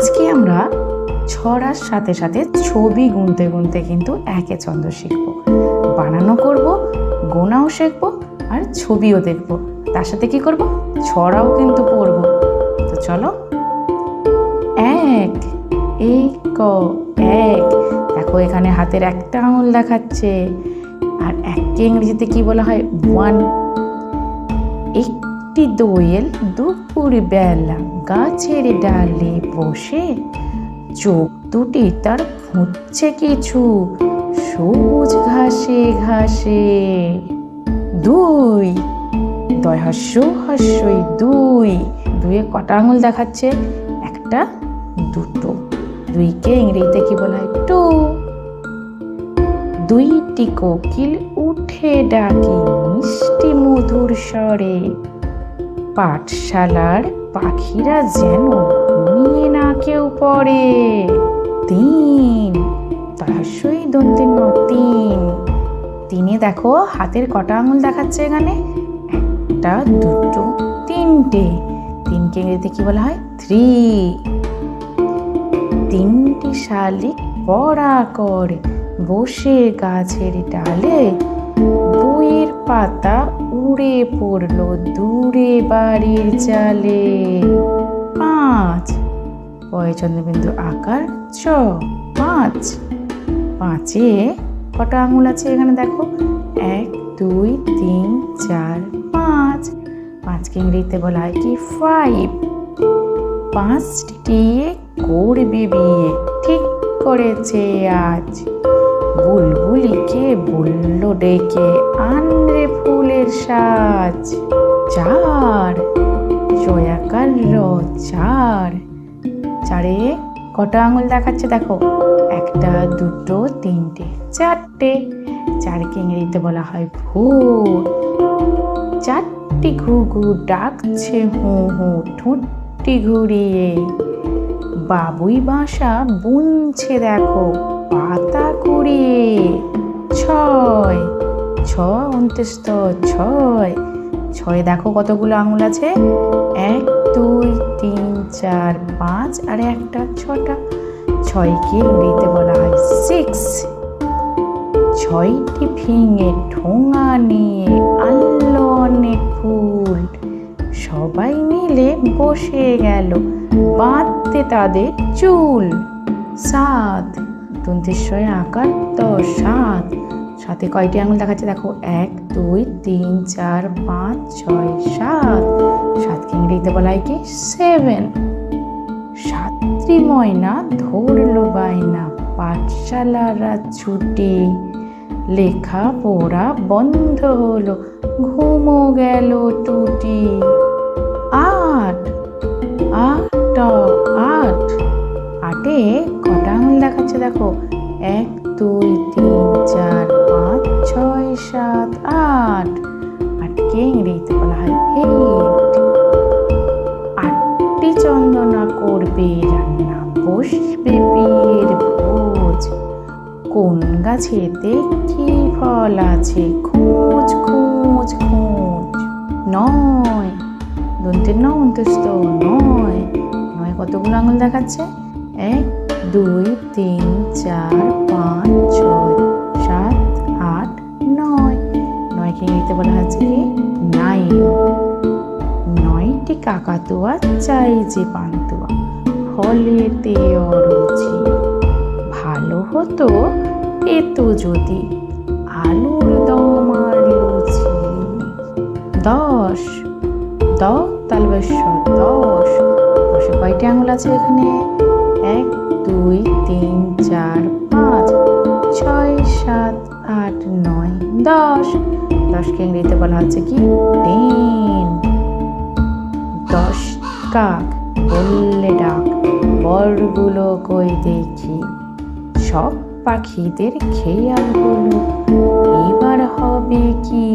আজকে আমরা ছড়ার সাথে সাথে ছবি গুনতে গুনতে কিন্তু একে ছন্দ শিখব। বানানো করব, গোনাও শিখব আর ছবিও দেখব। তার সাথে কি করব? ছড়াও কিন্তু পড়ব। তো চলো। এক এই ক এক। দেখো এখানে হাতের একটা আঙুল দেখাচ্ছে। আর এককে ইংরেজিতে কি বলা হয়? ওয়ান একটি দোয়েল দুপুর বেলা গাছের ডালে বসে চোখ দুটি তার ফুটছে কিছু, সবুজ ঘাসে ঘাসে। দুই, দয় হাস্য, হাস্যই দুই। দুয়ে কটা আঙুল দেখাচ্ছে? একটা, দুটো। দুইকে ইংরেজিতে কি বলা হয়? টু। দুইটি কোকিল উঠে ডাকি মিষ্টি মধুর স্বরে। পাঠশালার পাখিরা যেন ঘুমিয়ে না কেউ পড়ে। তিন তাহাসই দন্তিন তিন। তিনে দেখো, হাতের কটা আঙুল দেখাচ্ছে এখানে। একটা, দুটো, তিনটে। তিনকে ইংরেজিতে কি বলা হয়? থ্রি তিনটি শালিক পড়া করে, বসে গাছের ডালে পাতা উড়ে পড়ল দূরে বাড়ির চালে। পাঁচ। পয়চন্দ্রবিন্দু আকার ছ। পাঁচ। পাঁচে কটা আঙুল আছে এখানে দেখো? এক, দুই, তিন, চার, পাঁচ। পাঁচকে ইংরেজিতে বলা হয় কি? ফাইভ পাঁচটি করবে বিয়ে ঠিক করেছে আজ। বুলবুলিকে বলল ডেকে আনরে ফুলের সাজ, চার। জয়াকার র চার। চারে কটা আঙুল দেখাচ্ছে দেখো? একটা, দুটো, তিনটে, চারটে। চারকে ইংরেজিতে বলা হয় ভোর। চারটি ঘুঘু ডাকছে হু হু, ঠোঁটটি ঘুরিয়ে। বাবুই বাসা বুনছে দেখো পাতা কুড়িয়ে ছয়। ছ অন্ত্যেষ্ট ছয়। ছয়, দেখো কতগুলো আঙুল আছে। এক, দুই, তিন, চার, পাঁচ আর একটা, ছটা। ছয়কে ইংরেজিতে বলা হয় সিক্স ছয়টি ফিঙে ঠোঙা নিয়ে আনলো অনেক ফুল। সবাই মিলে বসে গেল বাঁধতে তাদের চুল। সাত। দন্তেশ্বরে আকার দশ সাত সাথে কয়টি আঙুল দেখাচ্ছে? দেখো, এক, দুই, তিন, চার, পাঁচ, ছয়, সাত। সাতকে ইংরেজিতে বলা হয় কি? সেভেন। সাতটি ময়না ধরলো বায়না, পাঠশালারা ছুটি। লেখা পড়া বন্ধ হলো, ঘুমো গেল টুটি। আট আট আট। আটে কটা আঙুল দেখাচ্ছে দেখো? এক, দুই, তিন, চার, পাঁচ, ছয়, সাত, আট। আটকে ইংরেজিতে বলা হয়? এইট আটটি চন্দনা করবে রান্না বসবে বিয়ের ভোজ। কোন গাছেতে কি ফল আছে? খোঁজ খোঁজ খোঁজ। নয়। দন্তের ন অন্তস্থ নয়। নয় কতগুলো আঙুল দেখাচ্ছে? এক দুই, তিন, চার, পাঁচ, ছয়, সাত, আট, নয়। নয়কে ইংরেজিতে বলা হচ্ছে কি? নাইন। নয়টি কাকাতুয়া চাই যে পান্তুয়া। ফলেতে অরুচি। ভালো হতো এত যদি আলুর দম আর লুচি। দশ। দ তালবেশ্ব দশ দশে। কয়টি আঙুল আছে এখানে? এক, দুই, তিন, চার, পাঁচ, ছয়, সাত, আট, নয়, দশ। দশকে ইংরেজিতে বলা হচ্ছে কি? টেন। দশ কাক বললে ডাক, বরগুলো কই দেখি? সব পাখিদের খেয়াল হলো, এবার হবে কি?